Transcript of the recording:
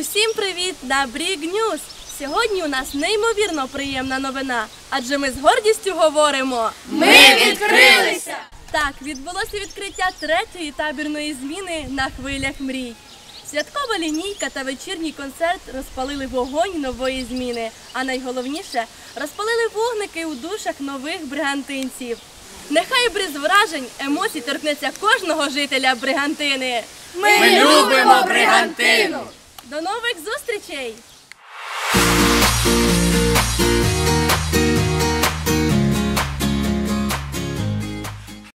Усім привіт на Бріг Ньюз! Сьогодні у нас неймовірно приємна новина, адже ми з гордістю говоримо. Ми відкрилися! Так, відбулося відкриття третьої табірної зміни на хвилях мрій. Святкова лінійка та вечірній концерт розпалили вогонь нової зміни, а найголовніше розпалили вогники у душах нових бригантинців. Нехай бриз вражень, емоцій торкнеться кожного жителя бригантини. Ми любимо бригантину! До нових зустрічей!